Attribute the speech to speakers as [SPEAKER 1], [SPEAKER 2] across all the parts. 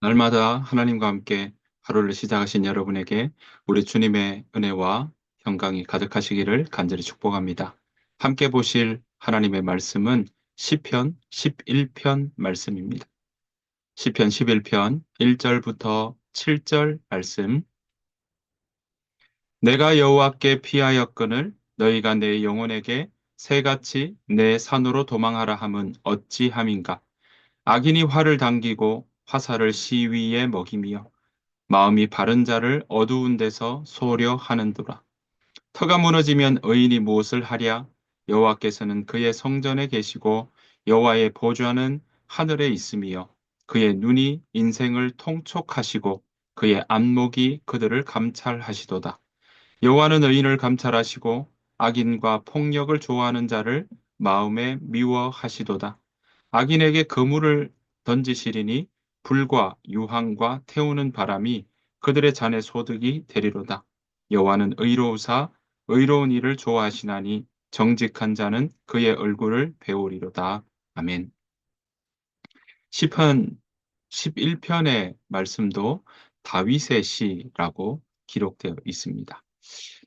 [SPEAKER 1] 날마다 하나님과 함께 하루를 시작하신 여러분에게 우리 주님의 은혜와 평강이 가득하시기를 간절히 축복합니다. 함께 보실 하나님의 말씀은 시편 11편 말씀입니다. 시편 11편 1절부터 7절 말씀 내가 여호와께 피하였거늘 너희가 내 영혼에게 새같이 내 산으로 도망하라 함은 어찌함인가 악인이 활을 당기고 화살을 시위에 먹이며 마음이 바른 자를 어두운 데서 소려 하는도라. 터가 무너지면 의인이 무엇을 하랴? 여호와께서는 그의 성전에 계시고 여호와의 보좌는 하늘에 있으며 그의 눈이 인생을 통촉하시고 그의 안목이 그들을 감찰하시도다. 여호와는 의인을 감찰하시고 악인과 폭력을 좋아하는 자를 마음에 미워하시도다. 악인에게 그물을 던지시리니 불과 유황과 태우는 바람이 그들의 잔의 소득이 되리로다. 여호와는 의로우사 의로운 일을 좋아하시나니 정직한 자는 그의 얼굴을 배우리로다. 아멘. 시편 11편의 말씀도 다윗의 시라고 기록되어 있습니다.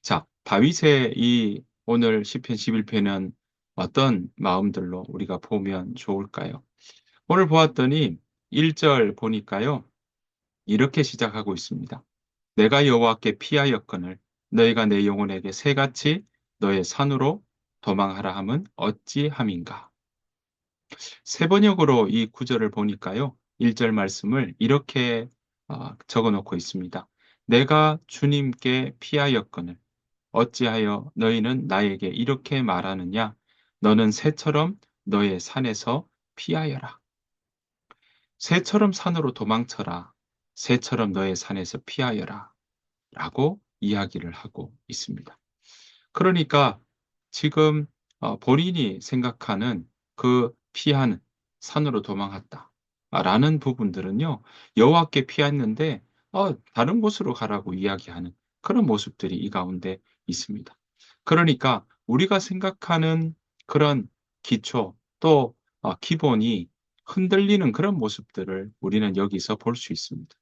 [SPEAKER 1] 자, 다윗의 이 오늘 시편 11편은 어떤 마음들로 우리가 보면 좋을까요? 오늘 보았더니 1절 보니까요. 이렇게 시작하고 있습니다. 내가 여호와께 피하였거늘 너희가 내 영혼에게 새같이 너의 산으로 도망하라 함은 어찌함인가. 세 번역으로 이 구절을 보니까요. 1절 말씀을 이렇게 어, 적어 놓고 있습니다. 내가 주님께 피하였거늘 어찌하여 너희는 나에게 이렇게 말하느냐 너는 새처럼 너의 산에서 피하여라. 새처럼 산으로 도망쳐라. 새처럼 너의 산에서 피하여라. 라고 이야기를 하고 있습니다. 그러니까 지금 어, 본인이 생각하는 그 피하는 산으로 도망갔다. 라는 부분들은요, 여호와께 피했는데, 어, 다른 곳으로 가라고 이야기하는 그런 모습들이 이 가운데 있습니다. 그러니까 우리가 생각하는 그런 기초 또 어, 기본이 흔들리는 그런 모습들을 우리는 여기서 볼 수 있습니다.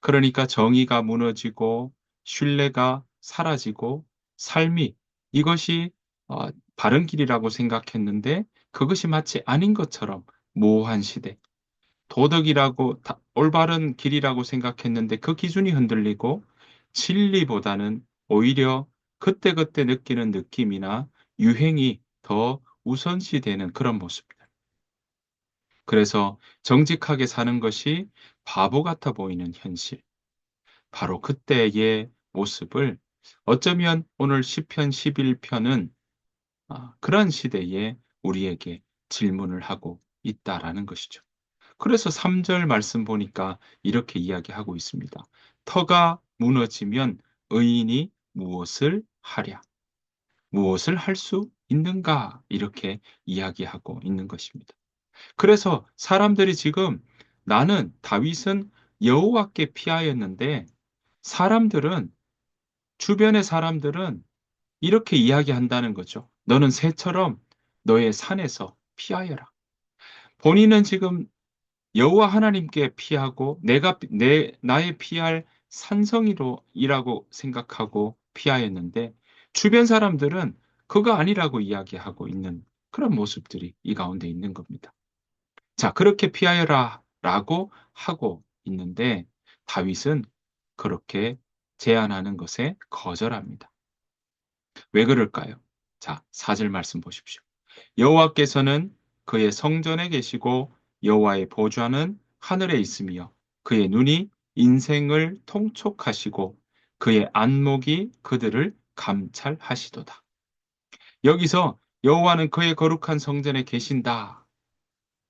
[SPEAKER 1] 그러니까 정의가 무너지고 신뢰가 사라지고 삶이 이것이 어, 바른 길이라고 생각했는데 그것이 마치 아닌 것처럼 모호한 시대. 도덕이라고 올바른 길이라고 생각했는데 그 기준이 흔들리고 진리보다는 오히려 그때그때 느끼는 느낌이나 유행이 더 우선시되는 그런 모습. 그래서 정직하게 사는 것이 바보 같아 보이는 현실. 바로 그때의 모습을 어쩌면 오늘 10편 11편은 아, 그런 시대에 우리에게 질문을 하고 있다라는 것이죠. 그래서 3절 말씀 보니까 이렇게 이야기하고 있습니다. 터가 무너지면 의인이 무엇을 하랴? 무엇을 할 수 있는가? 이렇게 이야기하고 있는 것입니다. 그래서 사람들이 지금 나는 다윗은 여호와께 피하였는데 사람들은 주변의 사람들은 이렇게 이야기한다는 거죠. 너는 새처럼 너의 산에서 피하여라. 본인은 지금 여호와 하나님께 피하고 내가 내 나의 피할 산성이로 이라고 생각하고 피하였는데 주변 사람들은 그거 아니라고 이야기하고 있는 그런 모습들이 이 가운데 있는 겁니다. 자, 그렇게 피하여라 라고 하고 있는데 다윗은 그렇게 제안하는 것에 거절합니다. 왜 그럴까요? 자, 사절 말씀 보십시오. 여호와께서는 그의 성전에 계시고 여호와의 보좌는 하늘에 있으며 그의 눈이 인생을 통촉하시고 그의 안목이 그들을 감찰하시도다. 여기서 여호와는 그의 거룩한 성전에 계신다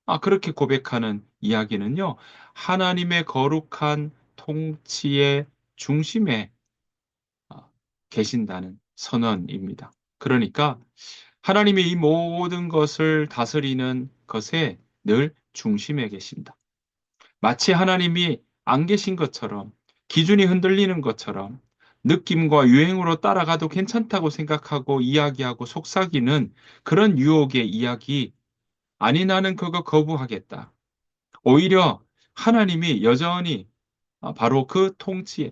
[SPEAKER 1] 아, 그렇게 고백하는 이야기는요, 하나님의 거룩한 통치의 중심에 아, 계신다는 선언입니다. 그러니까 하나님이 이 모든 것을 다스리는 것에 늘 중심에 계신다. 마치 하나님이 안 계신 것처럼 기준이 흔들리는 것처럼 느낌과 유행으로 따라가도 괜찮다고 생각하고 이야기하고 속삭이는 그런 유혹의 이야기 아니 나는 그거 거부하겠다. 오히려 하나님이 여전히 아, 바로 그 통치에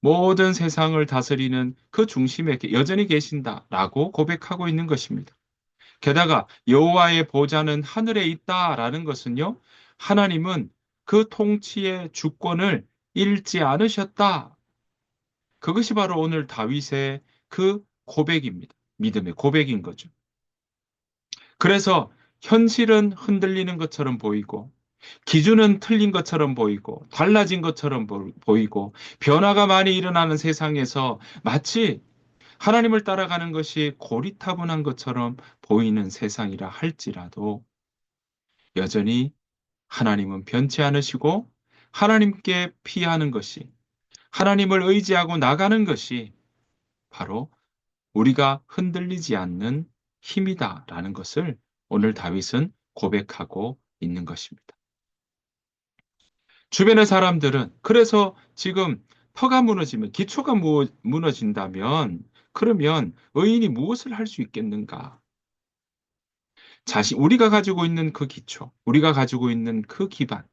[SPEAKER 1] 모든 세상을 다스리는 그 중심에 여전히 계신다라고 고백하고 있는 것입니다. 게다가 여호와의 보좌는 하늘에 있다라는 것은요. 하나님은 그 통치의 주권을 잃지 않으셨다. 그것이 바로 오늘 다윗의 그 고백입니다. 믿음의 고백인 거죠. 그래서 현실은 흔들리는 것처럼 보이고 기준은 틀린 것처럼 보이고 달라진 것처럼 보이고 변화가 많이 일어나는 세상에서 마치 하나님을 따라가는 것이 고리타분한 것처럼 보이는 세상이라 할지라도 여전히 하나님은 변치 않으시고 하나님께 피하는 것이 하나님을 의지하고 나가는 것이 바로 우리가 흔들리지 않는 힘이다라는 것을 오늘 다윗은 고백하고 있는 것입니다. 주변의 사람들은 그래서 지금 터가 무너지면 기초가 무너진다면 그러면 의인이 무엇을 할 수 있겠는가? 자신 우리가 가지고 있는 그 기초, 우리가 가지고 있는 그 기반.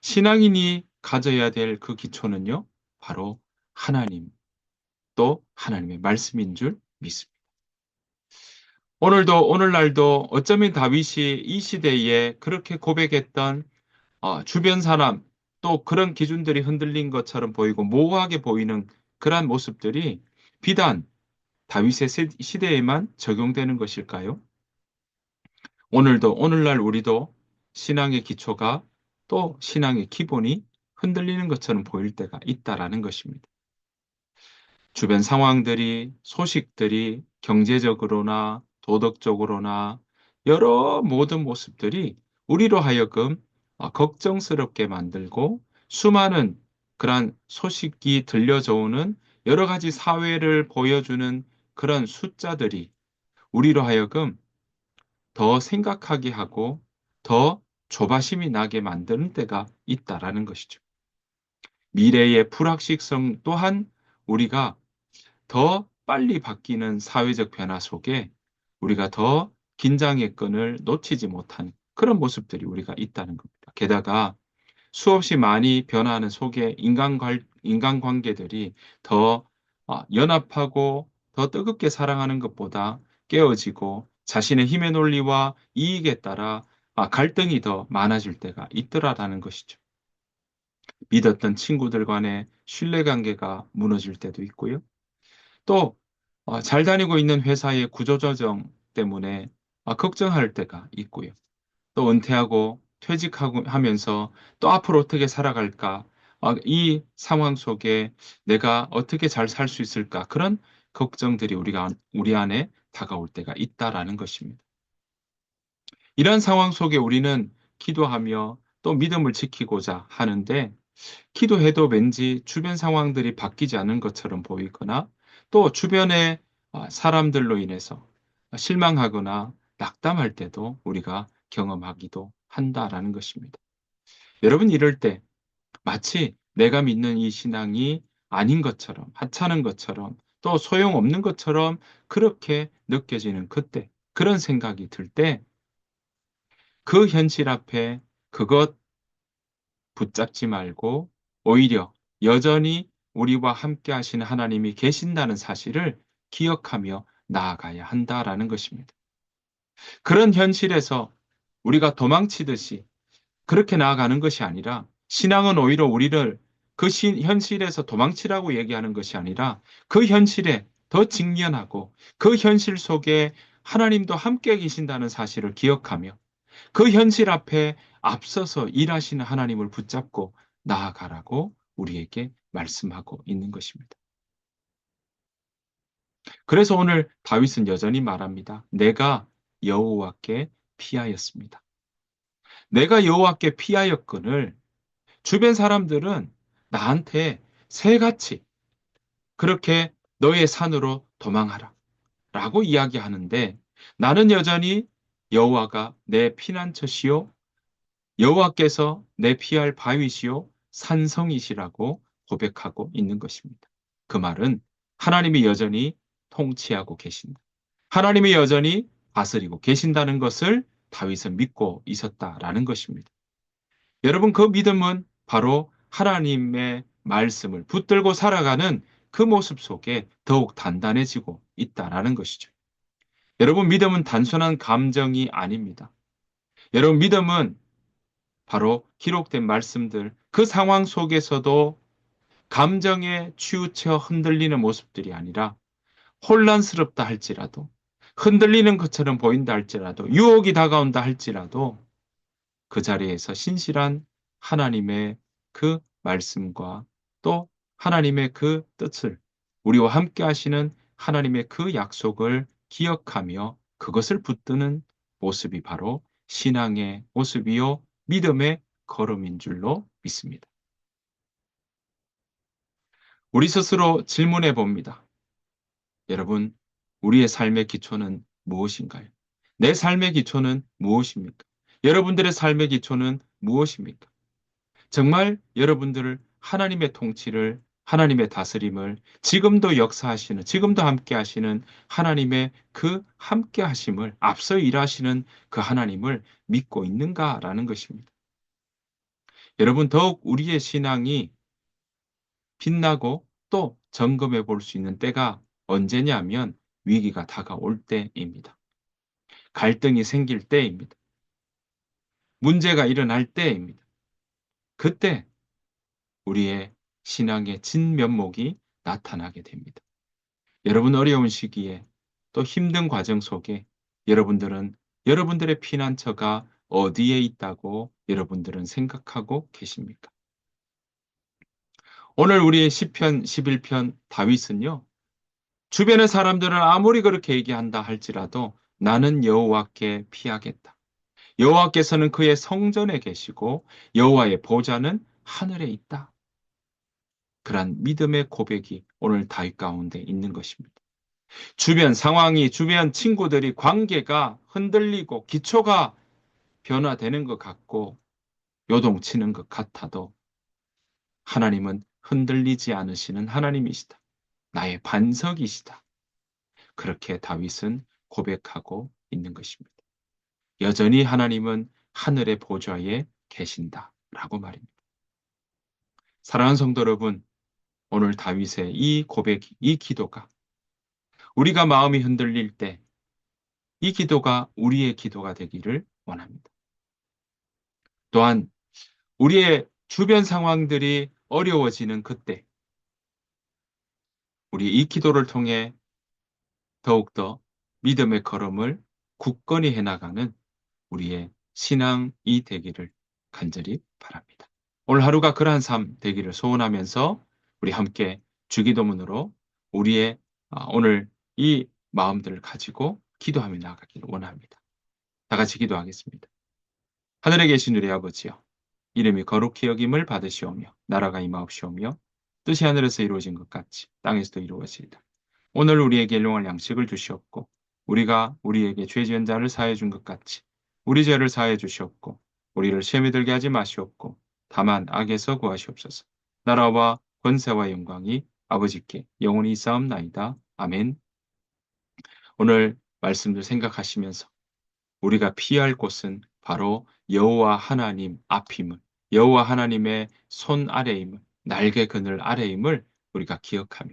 [SPEAKER 1] 신앙인이 가져야 될 그 기초는요. 바로 하나님 또 하나님의 말씀인 줄 믿습니다. 오늘도 오늘날도 어쩌면 다윗이 이 시대에 그렇게 고백했던 어, 주변 사람 또 그런 기준들이 흔들린 것처럼 보이고 모호하게 보이는 그러한 모습들이 비단 다윗의 시대에만 적용되는 것일까요? 오늘도 오늘날 우리도 신앙의 기초가 또 신앙의 기본이 흔들리는 것처럼 보일 때가 있다라는 것입니다. 주변 상황들이 소식들이 경제적으로나 도덕적으로나 여러 모든 모습들이 우리로 하여금 아, 걱정스럽게 만들고 수많은 그러한 소식이 들려져 오는 여러 가지 사회를 보여주는 그런 숫자들이 우리로 하여금 더 생각하게 하고 더 조바심이 나게 만드는 때가 있다라는 것이죠. 미래의 불확실성 또한 우리가 더 빨리 바뀌는 사회적 변화 속에 우리가 더 긴장의 끈을 놓치지 못한 그런 모습들이 우리가 있다는 겁니다. 게다가 수없이 많이 변화하는 속에 인간관, 인간관계들이 더 어, 연합하고 더 뜨겁게 사랑하는 것보다 깨어지고 자신의 힘의 논리와 이익에 따라 아, 갈등이 더 많아질 때가 있더라라는 것이죠. 믿었던 친구들 간의 신뢰관계가 무너질 때도 있고요. 또 잘 어, 다니고 있는 회사의 구조조정 때문에 아, 걱정할 때가 있고요. 또 은퇴하고 퇴직하고 하면서 또 앞으로 어떻게 살아갈까? 아, 이 상황 속에 내가 어떻게 잘 살 수 있을까? 그런 걱정들이 우리가 우리 안에 다가올 때가 있다라는 것입니다. 이런 상황 속에 우리는 기도하며 또 믿음을 지키고자 하는데 기도해도 왠지 주변 상황들이 바뀌지 않은 것처럼 보이거나 또 주변의 아, 사람들로 인해서 실망하거나 낙담할 때도 우리가 경험하기도 한다라는 것입니다. 여러분 이럴 때 마치 내가 믿는 이 신앙이 아닌 것처럼 하찮은 것처럼 또 소용없는 것처럼 그렇게 느껴지는 그때 그런 생각이 들 때 그 현실 앞에 그것 붙잡지 말고 오히려 여전히 우리와 함께 하시는 하나님이 계신다는 사실을 기억하며 나아가야 한다라는 것입니다. 그런 현실에서 우리가 도망치듯이 그렇게 나아가는 것이 아니라 신앙은 오히려 우리를 그 현실에서 도망치라고 얘기하는 것이 아니라 그 현실에 더 직면하고 그 현실 속에 하나님도 함께 계신다는 사실을 기억하며 그 현실 앞에 앞서서 일하시는 하나님을 붙잡고 나아가라고 우리에게 말씀하고 있는 것입니다. 그래서 오늘 다윗은 여전히 말합니다. 내가 여호와께 피하였습니다. 내가 여호와께 피하였건을 주변 사람들은 나한테 새같이 그렇게 너의 산으로 도망하라 라고 이야기하는데 나는 여전히 여호와가 내 피난처시요 여호와께서 내 피할 바위시요 산성이시라고 고백하고 있는 것입니다. 그 말은 하나님이 여전히 통치하고 계신다. 하나님이 여전히 다스리고 계신다는 것을 다윗은 믿고 있었다라는 것입니다. 여러분, 그 믿음은 바로 하나님의 말씀을 붙들고 살아가는 그 모습 속에 더욱 단단해지고 있다라는 것이죠. 여러분, 믿음은 단순한 감정이 아닙니다. 여러분, 믿음은 바로 기록된 말씀들, 그 상황 속에서도 감정에 치우쳐 흔들리는 모습들이 아니라 혼란스럽다 할지라도 흔들리는 것처럼 보인다 할지라도 유혹이 다가온다 할지라도 그 자리에서 신실한 하나님의 그 말씀과 또 하나님의 그 뜻을 우리와 함께 하시는 하나님의 그 약속을 기억하며 그것을 붙드는 모습이 바로 신앙의 모습이요 믿음의 걸음인 줄로 믿습니다. 우리 스스로 질문해 봅니다. 여러분, 우리의 삶의 기초는 무엇인가요? 내 삶의 기초는 무엇입니까? 여러분들의 삶의 기초는 무엇입니까? 정말 여러분들을 하나님의 통치를 하나님의 다스림을 지금도 역사하시는 지금도 함께 하시는 하나님의 그 함께 하심을 앞서 일하시는 그 하나님을 믿고 있는가라는 것입니다. 여러분 더욱 우리의 신앙이 빛나고 또 점검해 볼 수 있는 때가 언제냐면 위기가 다가올 때입니다. 갈등이 생길 때입니다. 문제가 일어날 때입니다. 그때 우리의 신앙의 진면목이 나타나게 됩니다. 여러분 어려운 시기에 또 힘든 과정 속에 여러분들은 여러분들의 피난처가 어디에 있다고 여러분들은 생각하고 계십니까? 오늘 우리의 시편 11편 다윗은요. 주변의 사람들은 아무리 그렇게 얘기한다 할지라도 나는 여호와께 피하겠다. 여호와께서는 그의 성전에 계시고 여호와의 보좌는 하늘에 있다. 그런 믿음의 고백이 오늘 다윗 가운데 있는 것입니다. 주변 상황이 주변 친구들이 관계가 흔들리고 기초가 변화되는 것 같고 요동치는 것 같아도 하나님은 흔들리지 않으시는 하나님이시다. 나의 반석이시다. 그렇게 다윗은 고백하고 있는 것입니다. 여전히 하나님은 하늘의 보좌에 계신다. 라고 말입니다. 사랑하는 성도 여러분, 오늘 다윗의 이 고백, 이 기도가 우리가 마음이 흔들릴 때 이 기도가 우리의 기도가 되기를 원합니다. 또한 우리의 주변 상황들이 어려워지는 그때 우리 이 기도를 통해 더욱더 믿음의 걸음을 굳건히 해나가는 우리의 신앙이 되기를 간절히 바랍니다. 오늘 하루가 그러한 삶 되기를 소원하면서 우리 함께 주기도문으로 우리의 아, 오늘 이 마음들을 가지고 기도하며 나가기를 원합니다. 다 같이 기도하겠습니다. 하늘에 계신 우리 아버지여 이름이 거룩히 여김을 받으시오며 나라가 임하옵시오며 뜻이 하늘에서 이루어진 것 같이 땅에서도 이루어지리다. 오늘 우리에게 일용할 양식을 주시옵고 우리가 우리에게 죄 지은 자를 사해 준 것 같이 우리 죄를 사해 주시옵고 우리를 시험에 들게 하지 마시옵고 다만 악에서 구하시옵소서. 나라와 권세와 영광이 아버지께 영원히 쌓옵나이다. 아멘. 오늘 말씀들 생각하시면서 우리가 피할 곳은 바로 여호와 하나님 앞임을 여호와 하나님의 손 아래임을 날개 그늘 아래임을 우리가 기억하며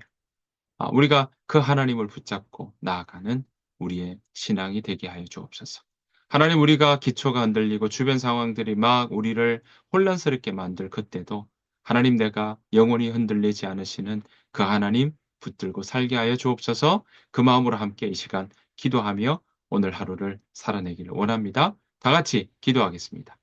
[SPEAKER 1] 아, 우리가 그 하나님을 붙잡고 나아가는 우리의 신앙이 되게 하여 주옵소서. 하나님 우리가 기초가 흔들리고 주변 상황들이 막 우리를 혼란스럽게 만들 그때도 하나님 내가 영원히 흔들리지 않으시는 그 하나님 붙들고 살게 하여 주옵소서 그 마음으로 함께 이 시간 기도하며 오늘 하루를 살아내기를 원합니다. 다 같이 기도하겠습니다.